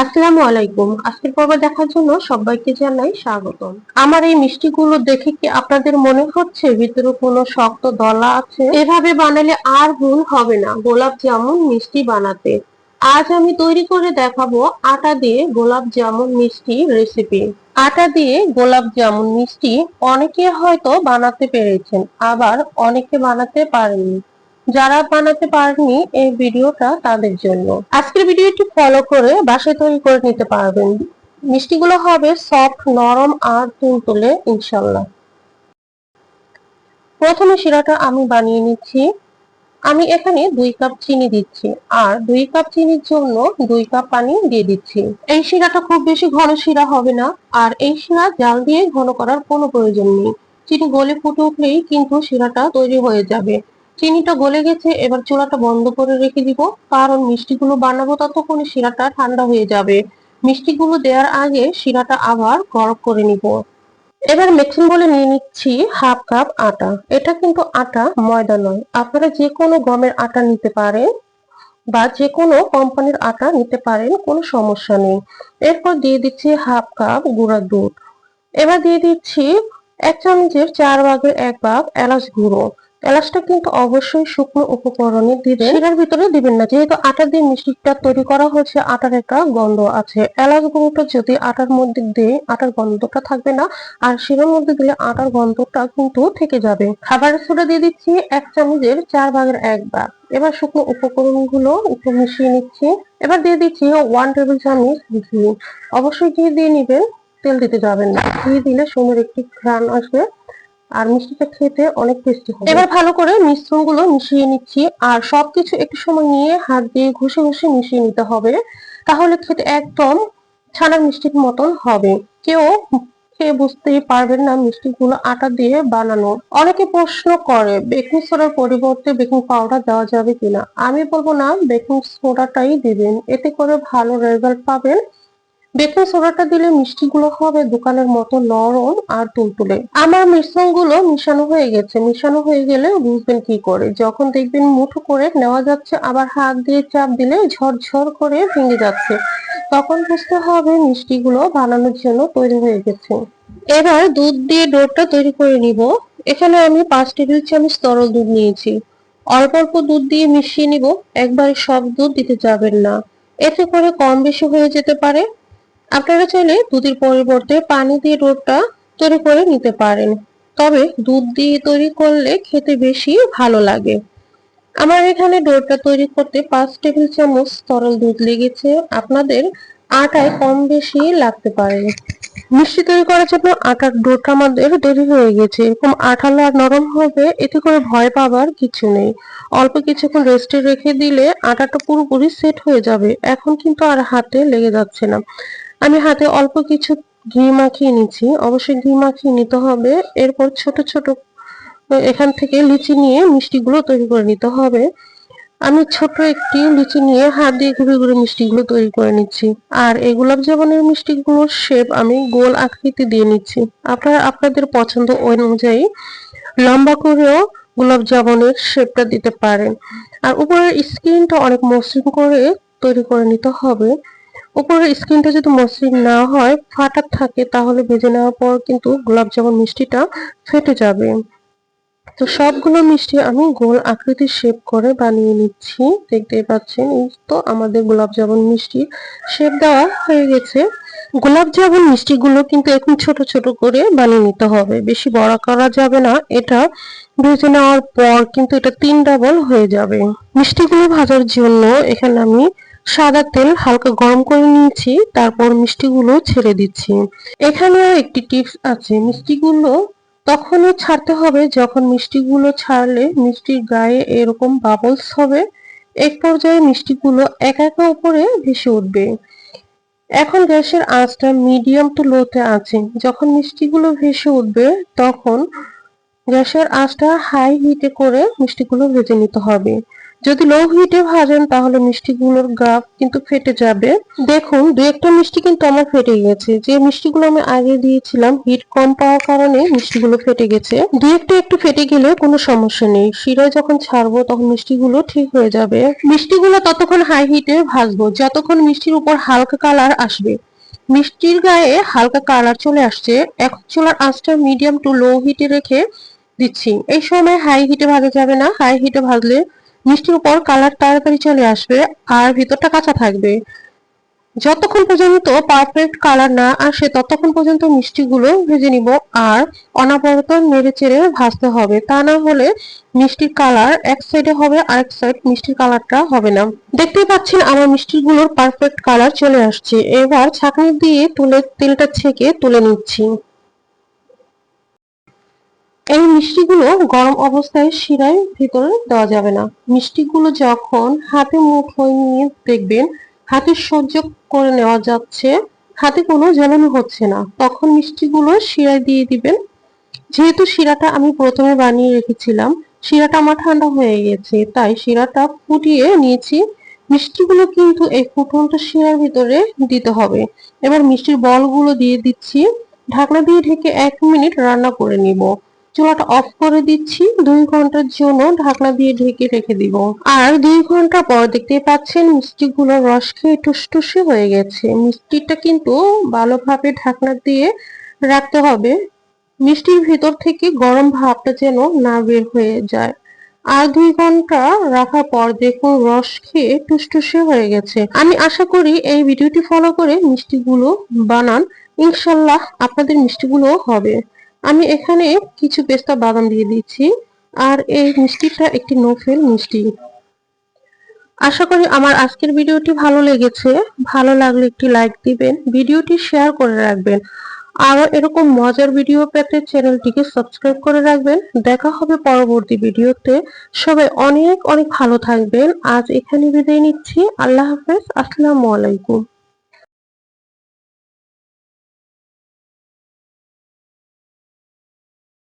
আসসালামু আলাইকুম। আজকের পর্ব দেখার জন্য সবাইকে জানাই স্বাগতম। আমার এই মিষ্টিগুলো দেখে কি আপনাদের মনে হচ্ছে ভিতরে কোনো শক্ত দলা আছে? এভাবে বানালে আর ভুল হবে না। গোলাপ জামুন মিষ্টি বানাতে। আজ আমি তৈরি করে দেখাবো আটা দিয়ে গোলাপ জামুন মিষ্টি রেসিপি আটা দিয়ে গোলাপ জামুন মিষ্টি অনেকে হয়তো বানাতে পেরেছেন, আবার অনেকে বানাতে পারেননি। যারা বানাতে পারেননি এই ভিডিওটা তাদের জন্য। আজকের ভিডিওটি ফলো করে বাসায় তৈরি করে নিতে পারবেন। মিষ্টিগুলো হবে সফট নরম আর তুলতুলে ইনশাল্লাহ প্রথমে শিরাটা আমি বানিয়ে নিচ্ছি। আমি এখানে দুই কাপ চিনি দিচ্ছি আর দুই কাপ চিনির জন্য দুই কাপ পানি দিয়ে দিচ্ছি। এই শিরাটা খুব বেশি ঘন শিরা হবে না আর এই শিরা জাল দিয়ে ঘন করার কোনো প্রয়োজন নেই। চিনি গলে ফুটে উঠলেই কিন্তু শিরাটা তৈরি হয়ে যাবে। চিনিটা গলে গেছে, এবার চুলাটা বন্ধ করে রেখে দিব। কারণ মিষ্টিগুলো বানাবো ততক্ষণে শিরাটা ঠান্ডা হয়ে যাবে। মিষ্টিগুলো দেওয়ার আগে শিরাটা আবার গরম করে নিব। এবার মিক্সিং বলে নিয়ে নিচ্ছি হাফ কাপ আটা। এটা কিন্তু আটা ময়দা নয়। আপনারা যে কোনো গমের আটা নিতে পারেন বা যে কোনো কোম্পানির আটা নিতে পারেন, কোনো সমস্যা নেই। এরপর দিয়ে দিচ্ছি হাফ কাপ গুঁড়া দুধ। এবার দিয়ে দিচ্ছি এক চামচের চার ভাগের এক ভাগ এলাচ গুঁড়ো। এলাচটা কিন্তু অবশ্যই শুকনো উপকরণে দিবেন। শিরার ভিতরে দিবেন না, যেহেতু আটা দিয়ে মিষ্টিটা তৈরি করা হয়েছে, আটার একটা গন্ধ আছে। এলাচ গুঁড়োটা যদি আটার মধ্যে দিয়ে, আটার গন্ধটা থাকবে না, আর শিরার মধ্যে দিলে আটার গন্ধটা কিন্তু থেকে যাবে। খাবারের সোডা দিয়ে দিচ্ছি এক চামচের, চার ভাগের এক ভাগ। এবার শুকনো উপকরণগুলো একটু মিশিয়ে নিচ্ছি। এবার দিয়ে দিচ্ছি ওয়ান টেবিল চামচ ঘি। অবশ্যই ঘি দিয়ে নিবেন, তেল দিতে যাবেন না। ঘি দিলে সুন্দর একটি ঘ্রাণ আসবে। আর মিষ্টিটা খেতে অনেক টেস্টি হবে। এবার ভালো করে মিশ্রণগুলো মিশিয়ে নিচ্ছি, আর সবকিছু একটু সময় নিয়ে হাত দিয়ে ঘষে ঘষে মিশিয়ে নিতে হবে, তাহলে খেতে একদম ছানার মিষ্টির মতন হবে। কেউ খেয়ে বুঝতেই পারবেন না মিষ্টিগুলো আটা দিয়ে বানানো। অনেকে প্রশ্ন করে বেকিং সোডার পরিবর্তে বেকিং পাউডার দেওয়া যাবে কিনা? আমি বলব না বেকিং সোডাটাই দিবেন, এতে করে ভালো রেজাল্ট পাবেন। বেকিং সোডাটা দিলে মিষ্টিগুলো হবে দোকানের মতো নরম আর তুলতুলে। আমার মিশ্রণগুলো মিশানো হয়ে গেছে। মিশানো হয়ে গেলে বুঝবেন কি করে। যখন দেখবেন মুঠো করে নেওয়া যাচ্ছে, আবার হাত দিয়ে চাপ দিলে ঝরঝর করে ভেঙে যাচ্ছে। তখন বুঝতে হবে মিষ্টিগুলো বানানোর জন্য তৈরি হয়ে গেছে। এবার দুধ দিয়ে ডোরটা তৈরি করে নিব। এখানে আমি পাঁচ টেবিল চামচ তরল দুধ নিয়েছি। অল্প অল্প দুধ দিয়ে মিশিয়ে নিব। একবারে সব দুধ দিতে যাবেন না। এতে করে কম বেশি হয়ে যেতে পারে। আপনারা চাইলে দুধের পরিবর্তে পানি দিয়ে ডোরটা তৈরি করে নিতে পারেন। তবে দুধ দিয়ে তৈরি করলে খেতে বেশি ভালো লাগে। আমার এখানে ডোরটা তৈরি করতে পাঁচ টেবিল চামচ তরল দুধ লেগেছে। আপনাদের আটায় কম বেশি লাগতে পারে। মিষ্টি তৈরি করার জন্য আটার ডোরটা আমাদের দেরি হয়ে গেছে। এরকম আঠালো আর নরম হবে, এতে করে ভয় পাবার কিছু নেই। অল্প কিছুক্ষণ রেস্টে রেখে দিলে আটাটা পুরোপুরি সেট হয়ে যাবে। এখন কিন্তু আর হাতে লেগে যাচ্ছে না। আমি হাতে অল্প কিছু ঘি মাখিয়ে নিচ্ছি। অবশ্যই ঘি মাখিয়ে নিতে হবে। এরপর ছোট ছোট এখান থেকে লিচি নিয়ে মিষ্টিগুলো তৈরি করে নিতে হবে। আমি ছোট একটি লিচি নিয়ে হাত দিয়ে ঘুরে ঘুরে মিষ্টিগুলো তৈরি করে নিচ্ছি। আর এই গোলাপ জামুনের মিষ্টিগুলোর শেপ আমি গোল আকৃতি দিয়ে নিচ্ছি। আপনারা আপনাদের পছন্দ অনুযায়ী লম্বা করেও গোলাপ জামুনের শেপটা দিতে পারেন। আর উপরের স্কিনটা অনেক মসৃণ করে তৈরি করে নিতে হবে। উপরের স্কিনটা যদি মসৃণ না হয় ফাটা থাকে, তাহলে ভেজে নেওয়ার পর কিন্তু গোলাপ জামুন মিষ্টিটা ফেটে যাবে। তো সবগুলো মিষ্টি আমি গোল আকৃতির শেপ করে বানিয়ে নিচ্ছি। দেখতে পাচ্ছেন, এই তো আমাদের গোলাপ জামুন মিষ্টি শেপ দেওয়া হয়ে গেছে। গোলাপ জামুন মিষ্টিগুলো কিন্তু এখন ছোট ছোট করে বানিয়ে নিতে হবে। বেশি বড় করা যাবে না। এটা ভেজে নেওয়ার পর কিন্তু এটা তিন ডাবল হয়ে যাবে। মিষ্টিগুলো ভাজার জন্য এখানে আমি সাদা তেল হালকা গরম করে নিয়েছি, তারপর মিষ্টিগুলো ছেড়ে দিচ্ছি। এখানে একটি টিপস আছে, মিষ্টিগুলো তখনই ছাড়তে হবে যখন মিষ্টিগুলো ছাড়লে মিষ্টির গায়ে এরকম বাবলস হবে। এক পর্যায়ে মিষ্টিগুলো একা একা উপরে ভেসে উঠবে। এখন গ্যাসের আঁচটা মিডিয়াম টু লোতে আছে। যখন মিষ্টিগুলো ভেসে উঠবে তখন গ্যাসের আঁচটা হাই হিটে করে মিষ্টিগুলো ভেজে নিতে হবে। যদি লো হিটে ভাজেন তাহলে মিষ্টিগুলোর গাপ কিন্তু ফেটে যাবে। দেখুন, দু একটা মিষ্টি কিন্তু আমার ফেটে গেছে যে মিষ্টিগুলো আমি আগে দিয়েছিলাম, হিট কম পাওয়ার কারণে মিষ্টিগুলো ফেটে গেছে। দু একটা একটু ফেটে গেলে কোনো সমস্যা নেই। শিরায় যখন ছাড়বো তখন মিষ্টিগুলো ঠিক হয়ে যাবে। মিষ্টিগুলো ততক্ষণ হাই হিটে ভাজবো। যতক্ষণ মিষ্টির উপর হালকা কালার আসবে। মিষ্টির গায়ে হালকা কালার চলে আসছে। এখন চুলার আঁচটা মিডিয়াম টু লো হিটে রেখে দিচ্ছি। এই সময় হাই হিটে ভাজা যাবে না। হাই হিটে ভাজলে মিষ্টির উপর কালার তাড়াতাড়ি চলে আসবে আর ভিতরটা কাঁচা থাকবে। যতক্ষণ পর্যন্ত পারফেক্ট কালার না আসে, ততক্ষণ পর্যন্ত মিষ্টিগুলো ভেজে নিব আর অনাবরত নেড়ে চেড়ে ভাজতে হবে। তা না হলে মিষ্টির কালার এক সাইডে হবে আর এক সাইড মিষ্টির কালারটা হবে না। দেখতেই পাচ্ছেন আমার মিষ্টিগুলোর পারফেক্ট কালার চলে আসছে। এবার ছাঁকনি দিয়ে তুলে, তেলটা ছেঁকে তুলে নিচ্ছি। এই মিষ্টিগুলো গরম অবস্থায় শিরায় ভিতরে দেওয়া যাবে না। মিষ্টিগুলো যখন হাতে মুঠোয় নিয়ে দেখবেন, হাতে সহ্য করে নেওয়া যাচ্ছে, হাতে কোনো জ্বালানো হচ্ছে না। তখন মিষ্টিগুলো শিরায় দিয়ে দিবেন। যেহেতু শিরাটা আমি প্রথমে বানিয়ে রেখেছিলাম, শিরাটা আমার ঠান্ডা হয়ে গেছে, তাই শিরাটা ফুটিয়ে নিয়েছি। মিষ্টিগুলো কিন্তু এই ফুটন্ত শিরার ভিতরে দিতে হবে। এবার মিষ্টির বলগুলো দিয়ে দিচ্ছি। ঢাকনা দিয়ে ঢেকে এক মিনিট রান্না করে নিব। চুলাটা অফ করে দিচ্ছি। দুই ঘণ্টার জন্য ঢাকনা দিয়ে ঢেকে রেখে দিব। আর দুই ঘণ্টা পর দেখতে পাচ্ছেন মিষ্টিগুলো রস খেয়ে টুসটুসে হয়ে গেছে। মিষ্টিটা কিন্তু ভালোভাবে ঢাকনা দিয়ে রাখতে হবে। মিষ্টির ভিতর থেকে গরম ভাবটা যেন না বের হয়ে যায়। আর দুই ঘণ্টা রাখার পর দেখুন রস খেয়ে টুসটুসে হয়ে গেছে। আমি আশা করি এই ভিডিওটি ফলো করে মিষ্টিগুলো বানান। ইনশাল্লাহ আপনাদের মিষ্টিগুলো হবে। আমি এখানে কিছু পেস্তা বাদাম দিয়ে দিচ্ছি, আর এই মিষ্টিটা একটি নোফেল মিষ্টি। আশা করি আমার আজকের ভিডিওটি ভালো লেগেছে। ভালো লাগলে একটি লাইক দিবেন, ভিডিওটি শেয়ার করে রাখবেন। আরও এরকম মজার ভিডিও পেতে চ্যানেলটিকে সাবস্ক্রাইব করে রাখবেন। দেখা হবে পরবর্তী ভিডিওতে। সবাই অনেক অনেক ভালো থাকবেন। আজ এখানে বিদায় নিচ্ছি। আল্লাহ হাফেজ। আসসালামু আলাইকুম।